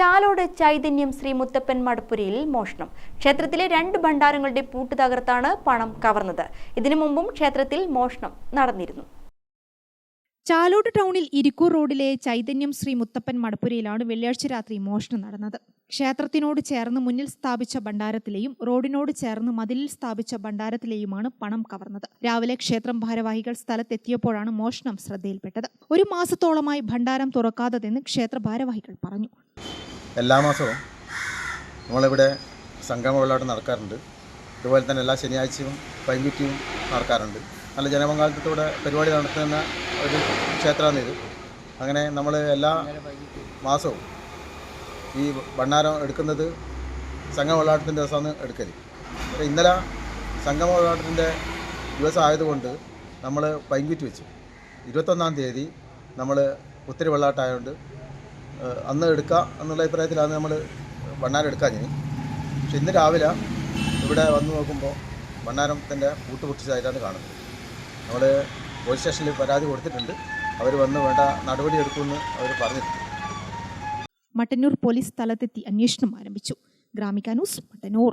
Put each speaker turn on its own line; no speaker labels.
ചാലോട് ചൈതന്യം ശ്രീ മുത്തപ്പൻ മടപ്പുരയിൽ മോഷണം. ക്ഷേത്രത്തിലെ രണ്ട് ഭണ്ഡാരങ്ങളുടെ പൂട്ട് തകർത്താണ് പണം കവർന്നത്. ഇതിനു മുമ്പും ക്ഷേത്രത്തിൽ മോഷണം നടന്നിരുന്നു.
ചാലോട് ടൗണിൽ ഇരിക്കൂർ റോഡിലെ ചൈതന്യം ശ്രീ മുത്തപ്പൻ മടപ്പുരയിലാണ് വെള്ളിയാഴ്ച രാത്രി മോഷണം നടന്നത്. ക്ഷേത്രത്തിനോട് ചേർന്ന് മുന്നിൽ സ്ഥാപിച്ച ഭണ്ഡാരത്തിലെയും റോഡിനോട് ചേർന്ന് മതിലിൽ സ്ഥാപിച്ച ഭണ്ഡാരത്തിലെയുമാണ് പണം കവർന്നത്. രാവിലെ ക്ഷേത്രം ഭാരവാഹികൾ സ്ഥലത്തെത്തിയപ്പോഴാണ് മോഷണം ശ്രദ്ധയിൽപ്പെട്ടത്. ഒരു മാസത്തോളമായി ഭണ്ഡാരം തുറക്കാത്തതെന്ന് ക്ഷേത്ര ഭാരവാഹികൾ പറഞ്ഞു.
എല്ലാ മാസവും നമ്മളിവിടെ സംഗമ വെള്ളാട്ടം നടക്കാറുണ്ട്. അതുപോലെ തന്നെ എല്ലാ ശനിയാഴ്ചയും പൈമ്പിറ്റിയും നടക്കാറുണ്ട്. നല്ല ജനപങ്കാളിത്തത്തോടെ പരിപാടി നടത്തുന്ന ഒരു ക്ഷേത്രമാണ് ഇത്. അങ്ങനെ നമ്മൾ എല്ലാ മാസവും ഈ ഭണ്ണാരം എടുക്കുന്നത് സംഗമ വെള്ളാട്ടത്തിന്റെ ദിവസമാണ് എടുക്കൽ അപ്പോൾ ഇന്നലെ സംഗമ വെള്ളാട്ടത്തിന്റെ ദിവസം ആയതുകൊണ്ട് നമ്മൾ പൈങ്കുറ്റി വെച്ചു. ഇരുപത്തൊന്നാം തീയതി നമ്മൾ ഒത്തിരി വെള്ളാട്ടമായതുകൊണ്ട് ഏഹ് അന്ന് എടുക്കാം എന്നുള്ള അഭിപ്രായത്തിലാണ് നമ്മൾ വണ്ണാരം എടുക്കാൻ ഇനി. പക്ഷെ ഇന്ന് രാവിലെ ഇവിടെ വന്ന് നോക്കുമ്പോൾ വണ്ണാരത്തിന്റെ പൂട്ട് പൊട്ടിച്ചതായിട്ടാണ് കാണുന്നത്. നമ്മൾ പോലീസ് സ്റ്റേഷനിൽ പരാതി കൊടുത്തിട്ടുണ്ട്. അവർ വന്ന് വേണ്ട നടപടി എടുക്കുമെന്ന് അവർ പറഞ്ഞിട്ടുണ്ട്.
മട്ടന്നൂർ പോലീസ് സ്ഥലത്തെത്തി അന്വേഷണം ആരംഭിച്ചു. Gramika news Mattannur.